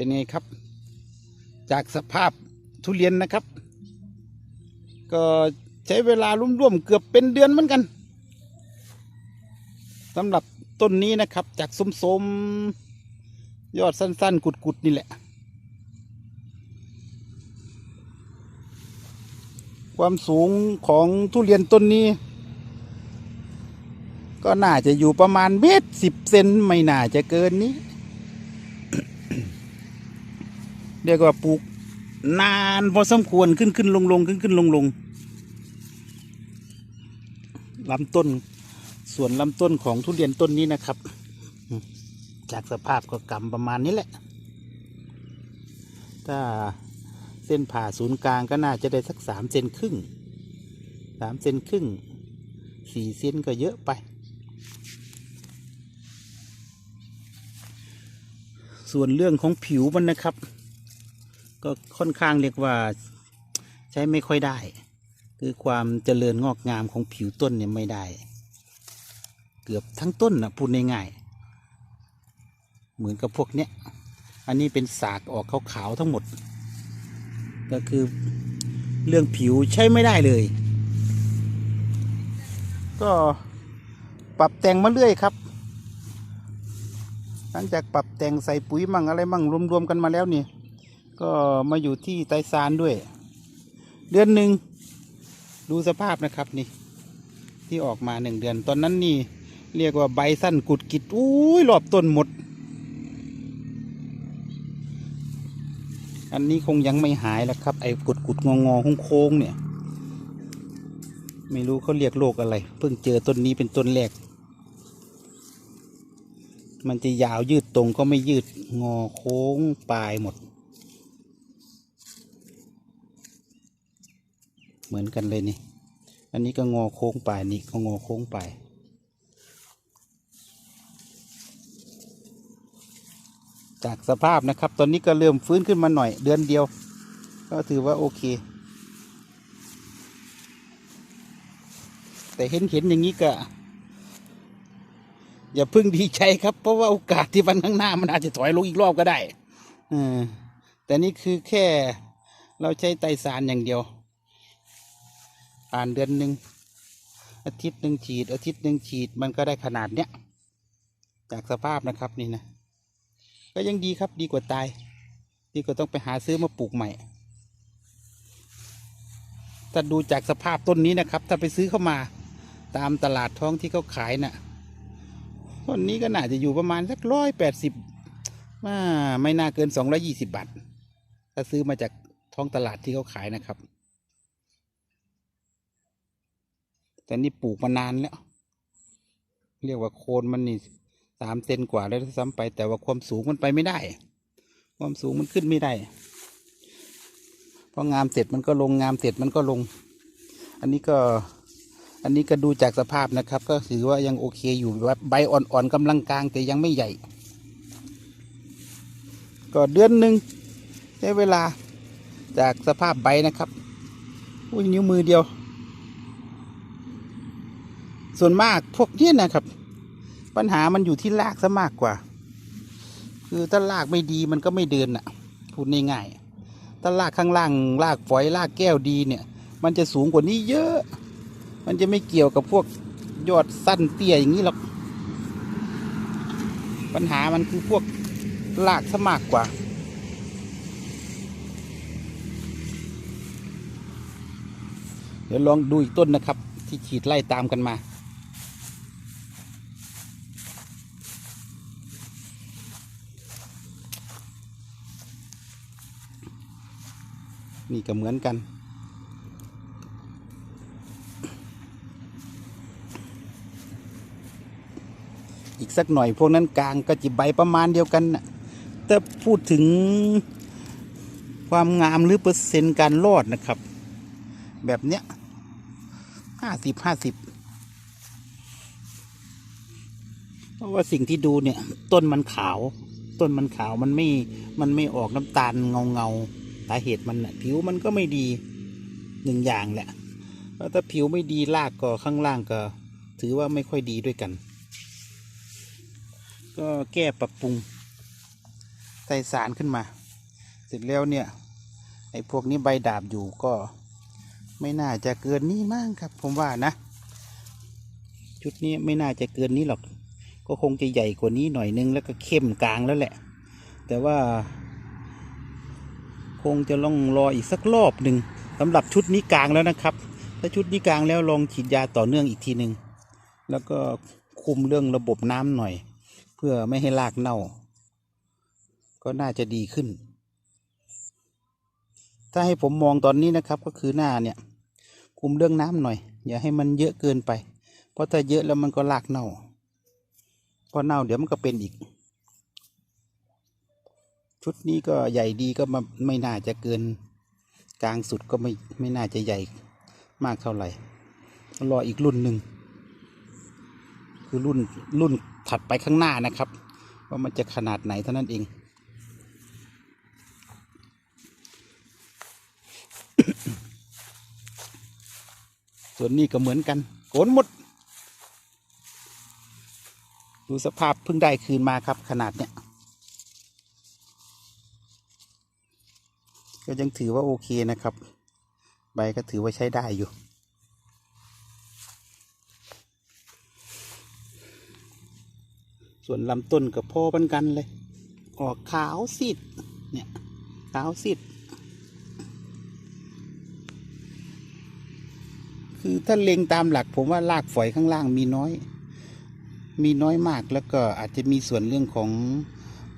เป็นไงครับ จากสภาพทุเรียนนะครับ ก็ใช้เวลาร่วมๆเกือบเป็นเดือนเหมือนกันสำหรับต้นนี้นะครับ จากสมๆยอดสั้นๆ กุดๆนี่แหละ ความสูงของทุเรียนต้นนี้ ก็น่าจะอยู่ประมาณเมตรสิบเซนไม่น่าจะเกินนี้ เรียกว่าปลูกนานพอสมควรขึ้นขึ้นลงลงขึ้นขึ้นลงลงลำต้นส่วนลำต้นของทุเรียนต้นนี้นะครับ จากสภาพก็กำประมาณนี้แหละ ถ้าเส้นผ่าศูนย์กลางก็น่าจะได้สักสามเซนครึ่งสามเซนครึ่งสี่เซนก็เยอะไป ส่วนเรื่องของผิวมันนะครับ ก็ค่อนข้างเรียกว่าใช้ไม่ค่อยได้ คือความเจริญงอกงามของผิวต้นเนี่ยไม่ได้ เกือบทั้งต้นนะพูดง่ายๆเหมือนกับพวกเนี้ยอันนี้เป็นสากออกขาวๆทั้งหมด ก็คือเรื่องผิวใช้ไม่ได้เลย ก็ปรับแต่งมาเรื่อยครับ หลังจากปรับแต่งใส่ปุ๋ยมั่งอะไรมั่งรวมๆกันมาแล้วนี่ ก็มาอยู่ที่ไตซานด้วย เดือนหนึ่งดูสภาพนะครับนี่ ที่ออกมาหนึ่งเดือน ตอนนั้นนี่ เรียกว่าใบสั้นกุดกิดอุ้ยรอบต้นหมด อันนี้คงยังไม่หายแล้วครับ ไอ้กุดกุดงองอโค้งๆเนี่ย ไม่รู้เขาเรียกโรคอะไร เพิ่งเจอต้นนี้เป็นต้นแรก มันจะยาวยืดตรงก็ไม่ยืดงอโค้งปลายหมด เหมือนกันเลยนี่ อันนี้ก็งอโค้งไปนี่ก็งอโค้งไป จากสภาพนะครับ ตอนนี้ก็เริ่มฟื้นขึ้นมาหน่อยเดือนเดียว ก็ถือว่าโอเค แต่เห็นเห็นอย่างนี้ก็ อย่าพึ่งดีใจครับ เพราะว่าโอกาสที่วันข้างหน้ามันอาจจะถอยลงอีกรอบก็ได้เออแต่นี่คือแค่เราใช้ไตสารอย่างเดียว ผ่านเดือนหนึ่งอาทิตย์หนึ่งฉีด อาทิตย์หนึ่งฉีดมันก็ได้ขนาดเนี้ยจากสภาพนะครับนี่นะก็ยังดีครับดีกว่าตาย ดีกว่าต้องไปหาซื้อมาปลูกใหม่ถ้าดูจากสภาพต้นนี้นะครับ ถ้าไปซื้อเข้ามาตามตลาดท้องที่เขาขายน่ะต้นนี้ก็น่าจะอยู่ประมาณสักร้อยแปดสิบไม่น่าเกินสองร้อยี่สิบบาทถ้าซื้อมาจากท้องตลาดที่เขาขายนะครับ แต่นี่ปลูกมานานแล้ว เรียกว่าโคนมันนี่สามเซนกว่าแล้วด้วยซ้ำไป แต่ว่าความสูงมันไปไม่ได้ ความสูงมันขึ้นไม่ได้พองามเสร็จมันก็ลงงามเสร็จมันก็ลง อันนี้ก็ อันนี้ก็ดูจากสภาพนะครับ ก็ถือว่ายังโอเคอยู่แบบใบอ่อนๆกำลังกลางแต่ยังไม่ใหญ่ ก็เดือนหนึ่งใช้เวลาจากสภาพใบนะครับอุ้ยนิ้วมือเดียว ส่วนมากพวกเนี้ยนะครับ ปัญหามันอยู่ที่รากซะมากกว่า คือถ้ารากไม่ดีมันก็ไม่เดินอะพูดง่ายๆถ้ารากข้างล่างรากฝอยรากแก้วดีเนี่ย มันจะสูงกว่านี้เยอะ มันจะไม่เกี่ยวกับพวกยอดสั้นเตี้ยอย่างนี้หรอกปัญหามันคือพวกรากซะมากกว่าเดี๋ยวลองดูอีกต้นนะครับ ที่ฉีดไล่ตามกันมา นี่ก็เหมือนกัน อีกสักหน่อยพวกนั้นกลางก็จะใบประมาณเดียวกันนะแต่พูดถึงความงามหรือเปอร์เซ็นต์การรอดนะครับ แบบเนี้ยห้าสิบห้าสิบเพราะว่าสิ่งที่ดูเนี่ย ต้นมันขาว ต้นมันขาวมันไม่ มันไม่ออกน้ำตาลเงาเงาาเหตุมันน่ะผิวมันก็ไม่ดีหนึ่งอย่างแหละแล้วถ้าผิวไม่ดีรากก็ข้างล่างก็ ถือว่าไม่ค่อยดีด้วยกัน ก็แก้ปรับปรุงใส่สารขึ้นมา เสร็จแล้วเนี่ยไอ้พวกนี้ใบดาบอยู่ก็ไม่น่าจะเกินนี้มั้งครับ ผมว่านะ ชุดนี้ไม่น่าจะเกินนี้หรอก ก็คงจะใหญ่กว่านี้หน่อยนึงแล้วก็เข้มกลางแล้วแหละ แต่ว่า คงจะต้องรออีกสักรอบหนึ่งสำหรับชุดนี้กลางแล้วนะครับ ถ้าชุดนี้กลางแล้วลองฉีดยาต่อเนื่องอีกทีหนึ่งแล้วก็คุมเรื่องระบบน้ำหน่อย เพื่อไม่ให้รากเน่า ก็น่าจะดีขึ้น ถ้าให้ผมมองตอนนี้นะครับก็คือหน้าเนี่ย คุมเรื่องน้ำหน่อย อย่าให้มันเยอะเกินไป เพราะถ้าเยอะแล้วมันก็รากเน่าพอเน่าเดี๋ยวมันก็เป็นอีก ชุดนี้ก็ใหญ่ดีก็มาไม่น่าจะเกิน กลางสุดก็ไม่ไม่น่าจะใหญ่มากเท่าไหร่รออีกรุ่นหนึ่งคือรุ่นรุ่นถัดไปข้างหน้านะครับ ว่ามันจะขนาดไหนเท่านั้นเองส่วนนี้ก็เหมือนกัน โกนหมด ดูสภาพเพิ่งได้คืนมาครับขนาดเนี้ย ก็ยังถือว่าโอเคนะครับ ใบก็ถือว่าใช้ได้อยู่ ส่วนลำต้นกับพ่อปันกันเลย ออกขาวสิดเนี่ยขาวสิดคือถ้าเล็งตามหลักผมว่ารากฝอยข้างล่างมีน้อย มีน้อยมากแล้วก็อาจจะมีส่วนเรื่องของ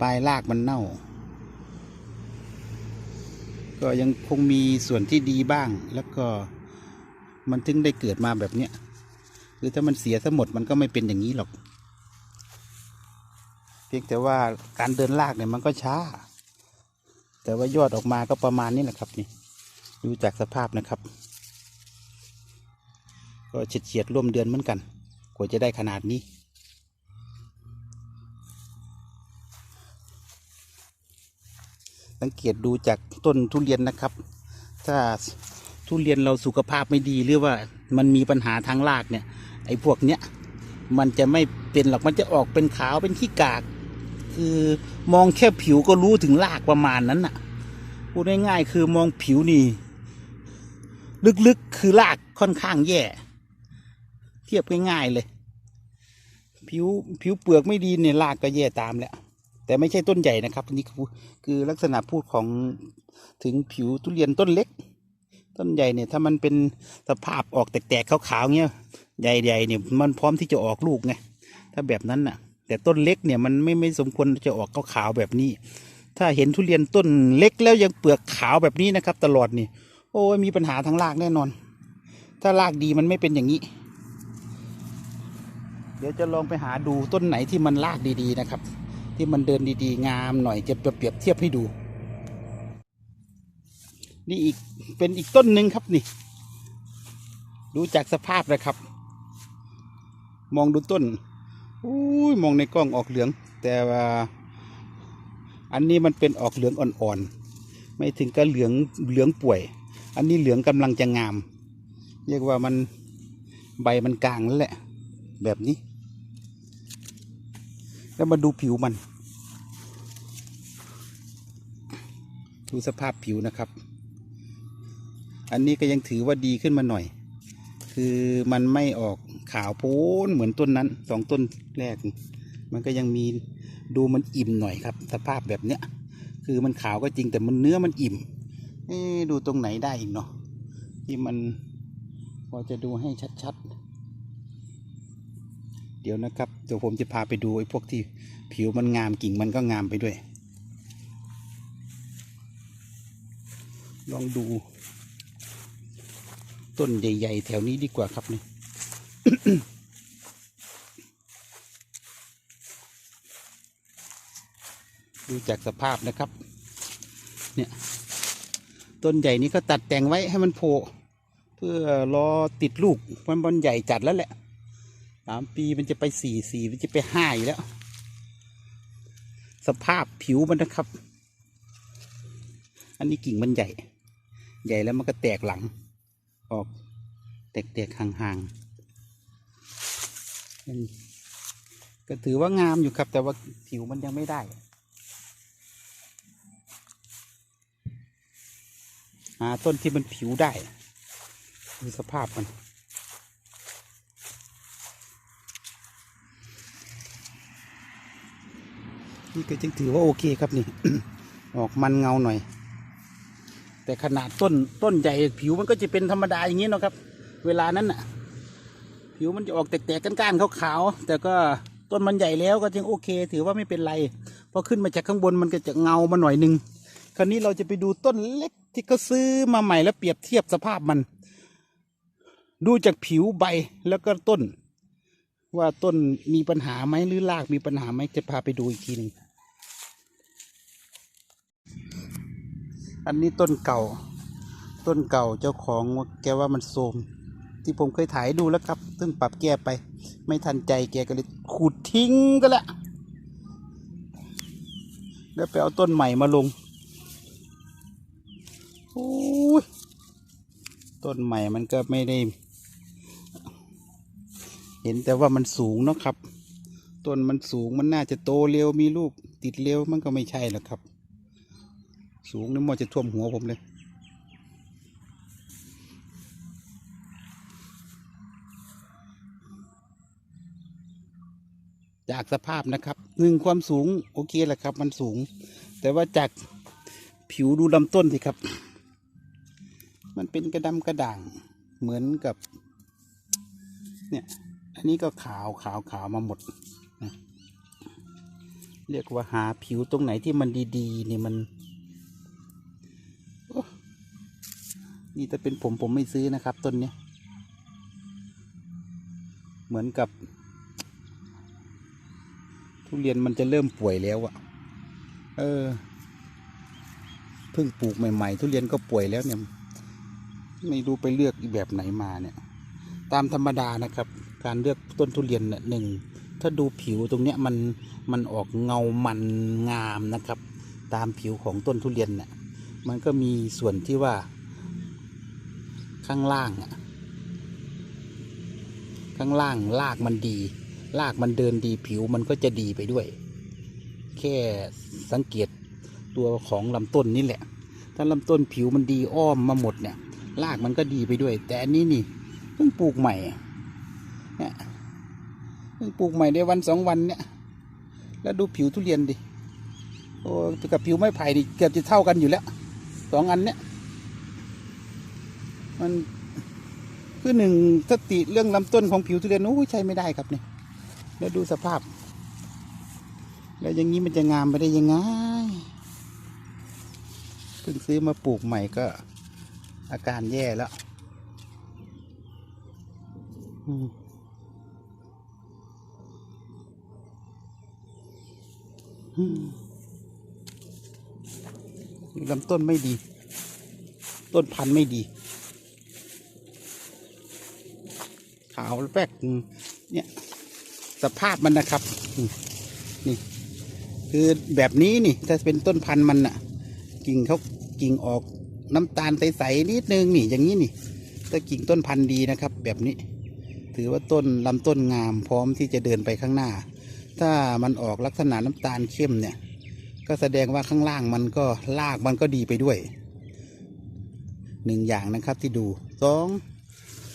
ปลายรากมันเน่า ก็ยังคงมีส่วนที่ดีบ้าง แล้วก็มันถึงได้เกิดมาแบบเนี้ยคือถ้ามันเสียทั้งหมดมันก็ไม่เป็นอย่างนี้หรอก เพียงแต่ว่าการเดินลากเนี่ยมันก็ช้า แต่ว่ายอดออกมาก็ประมาณนี้แหละครับนี่ ดูจากสภาพนะครับ ก็เฉียดเฉียดๆร่วมเดือนเหมือนกัน กว่าจะได้ขนาดนี้ สังเกตดูจากต้นทุเรียนนะครับ ถ้าทุเรียนเราสุขภาพไม่ดีหรือว่ามันมีปัญหาทางรากเนี่ย ไอ้พวกเนี้ยมันจะไม่เป็นหรอกมันจะออกเป็นขาวเป็นขี้กาก คือมองแค่ผิวก็รู้ถึงรากประมาณนั้นน่ะพูดง่ายๆคือมองผิวนี่ลึกๆคือรากค่อนข้างแย่ เทียบง่ายๆเลย ผิวผิวเปลือกไม่ดีเนี่ยรากก็แย่ตามแหละ แต่ไม่ใช่ต้นใหญ่นะครับอันนี้คือคือลักษณะพูดของถึงผิวทุเรียนต้นเล็ก ต้นใหญ่เนี่ยถ้ามันเป็นสภาพออกแตกๆขาวๆเงี้ยใหญ่ๆเนี่ยมันพร้อมที่จะออกลูกไงถ้าแบบนั้นน่ะ แต่ต้นเล็กเนี่ยมันไม่ไม่สมควรจะออกขาวๆแบบนี้ ถ้าเห็นทุเรียนต้นเล็กแล้วยังเปลือกขาวแบบนี้นะครับ ตลอดนี่โอ้ยมีปัญหาทางรากแน่นอน ถ้ารากดีมันไม่เป็นอย่างนี้ เดี๋ยวจะลองไปหาดูต้นไหนที่มันรากดีๆนะครับ ที่มันเดินดีๆ งามหน่อยจะเปรียบเทียบให้ดู นี่อีกเป็นอีกต้นหนึ่งครับนี่ ดูจากสภาพเลยครับ มองดูต้นอุ้ยมองในกล้องออกเหลือง แต่ว่าอันนี้มันเป็นออกเหลืองอ่อนๆ ไม่ถึงกับเหลืองเหลืองป่วย อันนี้เหลืองกำลังจะงาม เรียกว่ามันใบมันกลางแล้วแหละ แบบนี้ แล้วมาดูผิวมัน ดูสภาพผิวนะครับ อันนี้ก็ยังถือว่าดีขึ้นมาหน่อย คือมันไม่ออกขาวโพนเหมือนต้นนั้นสองต้นแรก มันก็ยังมีดูมันอิ่มหน่อยครับ สภาพแบบเนี้ย คือมันขาวก็จริงแต่มันเนื้อมันอิ่มเอ๊ดูตรงไหนได้อีกเนาะที่มันพอจะดูให้ชัดๆ เดี๋ยวนะครับเดี๋ยวผมจะพาไปดูไอ้พวกที่ผิวมันงามกิ่งมันก็งามไปด้วย ลองดู ต้นใหญ่ๆ แถวนี้ดีกว่าครับนี่ดูจากสภาพนะครับ เนี่ย ต้นใหญ่นี้ก็ตัดแต่งไว้ให้มันโผล่เพื่อรอติดลูกมันบอลใหญ่จัดแล้วแหละสามปีมันจะไปสี่สี่มันจะไปห้าอยู่แล้ว สภาพผิวมันนะครับ อันนี้กิ่งมันใหญ่ ใหญ่แล้วมันก็แตกหลัง ออก แตกๆห่างๆก็ถือว่างามอยู่ครับ แต่ว่าผิวมันยังไม่ได้หาต้นที่มันผิวได้ดูสภาพมันนี่ก็จึงถือว่าโอเคครับนี่ ออกมันเงาหน่อย แต่ขนาดต้นต้นใหญ่ผิวมันก็จะเป็นธรรมดาอย่างนี้เนาะครับ เวลานั้นน่ะ ผิวมันจะออกแตกๆก้านๆขาวๆแต่ก็ต้นมันใหญ่แล้วก็ยังโอเค ถือว่าไม่เป็นไรพอขึ้นมาจากข้างบนมันก็จะเงามาหน่อยนึงคราวนี้เราจะไปดูต้นเล็กที่เขาซื้อมาใหม่แล้วเปรียบเทียบสภาพมัน ดูจากผิวใบแล้วก็ต้น ว่าต้นมีปัญหาไหมหรือรากมีปัญหาไหมจะพาไปดูอีกทีหนึ่ง อันนี้ต้นเก่า ต้นเก่าเจ้าของแกว่ามันโทมที่ผมเคยถ่ายดูแล้วครับซึ่งปรับแก้ไป ไม่ทันใจแกก็เลยขูดทิ้งก็แล้วแล้วไปเอาต้นใหม่มาลงโอ้ยต้นใหม่มันก็ไม่ได้ เห็นแต่ว่ามันสูงเนาะครับ ต้นมันสูงมันน่าจะโตเร็วมีลูกติดเร็วมันก็ไม่ใช่หรอกครับ สูงนี่มันจะท่วมหัวผมเลย จากสภาพนะครับหนึ่งความสูงโอเคแหละครับ มันสูง แต่ว่าจากผิวดูลำต้นสิครับ มันเป็นกระดำกระด่างเหมือนกับ เนี่ย อันนี้ก็ขาวขาวขาวมาหมดเรียกว่าหาผิวตรงไหนที่มันดีๆ นี่มันโอ้ นี่ถ้าเป็นผมผมไม่ซื้อนะครับ ต้นนี้ เหมือนกับ ทุเรียนมันจะเริ่มป่วยแล้วอะเออเพิ่งปลูกใหม่ ๆ ทุเรียนก็ป่วยแล้วเนี่ย ไม่รู้ไปเลือกแบบไหนมาเนี่ย ตามธรรมดานะครับ การเลือกต้นทุเรียนเนี่ยหนึ่งถ้าดูผิวตรงเนี้ยมันมันออกเงามันงามนะครับ ตามผิวของต้นทุเรียนเนี่ยมันก็มีส่วนที่ว่า ข้างล่างอะ ข้างล่างรากมันดีรากมันเดินดีผิวมันก็จะดีไปด้วย แค่สังเกตตัวของลำต้นนี่แหละ ถ้าลำต้นผิวมันดีอ้อมมาหมดเนี่ยรากมันก็ดีไปด้วย แต่อันนี้นี่เพิ่งปลูกใหม่เนี่ยเพิ่งปลูกใหม่ได้วันสองวันเนี่ย แล้วดูผิวทุเรียนดิโอ้กับผิวไม้ไผ่ดิเกือบจะเท่ากันอยู่แล้วสองอันเนี่ย มันคือหนึ่งสติเรื่องลำต้นของผิวทุเรียนโอ้ใช้ไม่ได้ครับเนี่ยแล้วดูสภาพ แล้วอย่างนี้มันจะงามไปได้ยังไงเพิ่งซื้อมาปลูกใหม่ก็ อาการแย่แล้วอืมอืมลำต้นไม่ดี ต้นพันธุ์ไม่ดี ขาวแป๊กเนี่ยสภาพมันนะครับ นี่ คือแบบนี้นี่ ถ้าเป็นต้นพันธุ์มันน่ะกิ่งเขากิ่งออกน้ำตาลใสๆนิดนึงนี่อย่างนี้นี่ถ้ากิ่งต้นพันธุ์ดีนะครับ แบบนี้ ถือว่าต้นลำต้นงามพร้อมที่จะเดินไปข้างหน้า ถ้ามันออกลักษณะน้ำตาลเข้มเนี่ย ก็แสดงว่าข้างล่างมันก็ลากมันก็ดีไปด้วยหนึ่งอย่างนะครับที่ดูสอง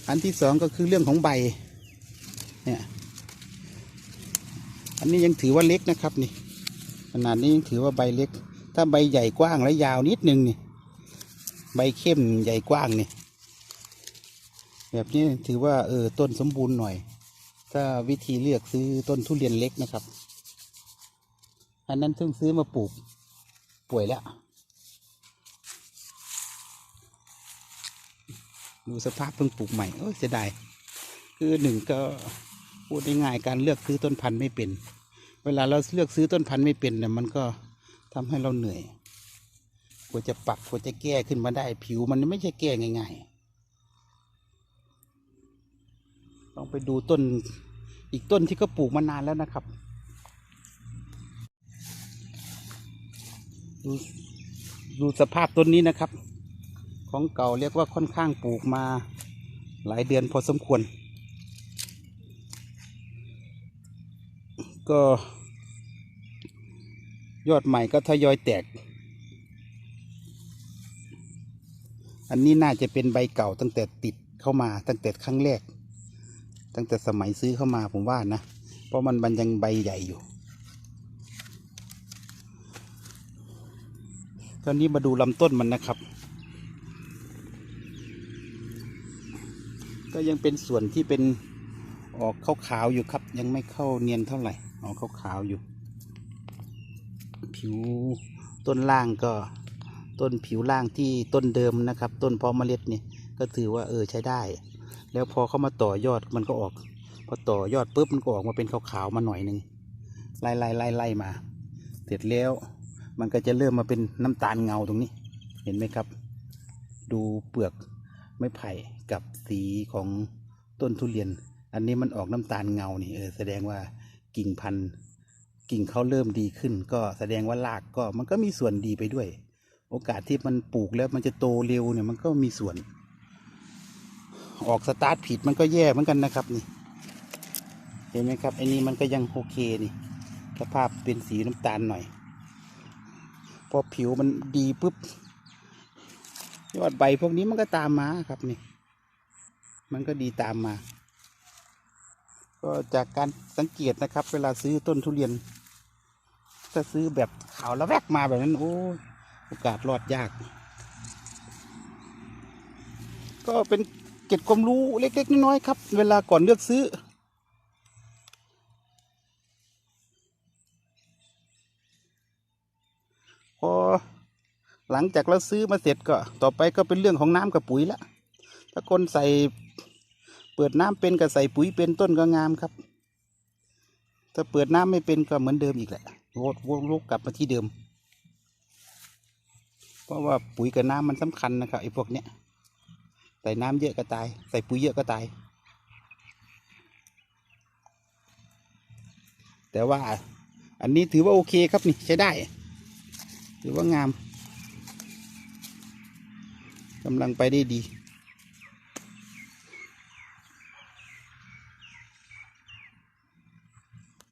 อันที่สองก็คือเรื่องของใบ เนี่ย อันนี้ยังถือว่าเล็กนะครับนี่ ขนาดนี้ยังถือว่าใบเล็ก ถ้าใบใหญ่กว้างและยาวนิดนึงนี่ ใบเข้มใหญ่กว้างนี่ แบบนี้ถือว่าเออต้นสมบูรณ์หน่อย ถ้าวิธีเลือกซื้อต้นทุเรียนเล็กนะครับ อันนั้นเพิ่งซื้อมาปลูกป่วยแล้ว ดูสภาพเพิ่งปลูกใหม่โอ้เสียดายคือหนึ่งก็พูดง่ายๆการเลือกซื้อต้นพันธุ์ไม่เป็น เวลาเราเลือกซื้อต้นพันธุ์ไม่เป็นเนี่ยมันก็ทำให้เราเหนื่อยกว่าจะปรับกว่าจะแก้ขึ้นมาได้ผิวมันไม่ใช่แก้ง่ายๆลองไปดูต้นอีกต้นที่ก็ปลูกมานานแล้วนะครับดูดูสภาพต้นนี้นะครับ ของเก่าเรียกว่าค่อนข้างปลูกมาหลายเดือนพอสมควร ก็ยอดใหม่ก็ทยอยแตก อันนี้น่าจะเป็นใบเก่าตั้งแต่ติดเข้ามาตั้งแต่ครั้งแรก ตั้งแต่สมัยซื้อเข้ามาผมว่านะ เพราะมันมันยังใบใหญ่อยู่ตอนนี้มาดูลำต้นมันนะครับ ก็ยังเป็นส่วนที่เป็นออกขาวๆอยู่ครับ ยังไม่เข้าเนียนเท่าไหร่ออกขาวๆอยู่ ผิวต้นล่างก็ต้นผิวล่างที่ต้นเดิมนะครับ ต้นพาะเมล็ดนี่ก็ถือว่าเออใช้ได้ แล้วพอเข้ามาต่อยอดมันก็ออก พอต่อยอดปุ๊บมันก็ออกมาเป็นขาวๆมาหน่อยหนึ่งไล่ไล่ไล่ไล่มา เสร็จแล้วมันก็จะเริ่มมาเป็นน้ำตาลเงาตรงนี้ เห็นไหมครับ ดูเปลือก ไม้ไผ่กับสีของต้นทุเรียน อันนี้มันออกน้ำตาลเงานี่เออแสดงว่ากิ่งพันธุ์กิ่งเขาเริ่มดีขึ้น ก็แสดงว่ารากก็มันก็มีส่วนดีไปด้วย โอกาสที่มันปลูกแล้วมันจะโตเร็วเนี่ยมันก็มีส่วน ออกสตาร์ทผิดมันก็แย่เหมือนกันนะครับนี่ เห็นไหมครับไอ้นี่มันก็ยังโอเคนี่สภาพเป็นสีน้ำตาลหน่อย พอผิวมันดีปุ๊บ ยอดใบพวกนี้มันก็ตามมาครับนี่ มันก็ดีตามมา ก็จากการสังเกตนะครับ เวลาซื้อต้นทุเรียน ถ้าซื้อแบบขาวแล้วแวกมาแบบนั้น โอ้โอกาสรอดยาก ก็เป็นเกร็ดความรู้เล็กๆน้อยๆครับ เวลาก่อนเลือกซื้อ หลังจากเราซื้อมาเสร็จก็ต่อไปก็เป็นเรื่องของน้ำกับปุ๋ยละถ้าคนใส่เปิดน้ำเป็นกับใส่ปุ๋ยเป็นต้นก็งามครับ ถ้าเปิดน้ำไม่เป็นก็เหมือนเดิมอีกแหละวกวกวกกลับมาที่เดิม เพราะว่าปุ๋ยกับน้ำมันสำคัญนะครับไอ้พวกเนี้ยใส่น้ำเยอะก็ตาย ใส่ปุ๋ยเยอะก็ตาย แต่ว่าอันนี้ถือว่าโอเคครับนี่ใช้ได้ ถือว่างาม กำลังไปได้ดี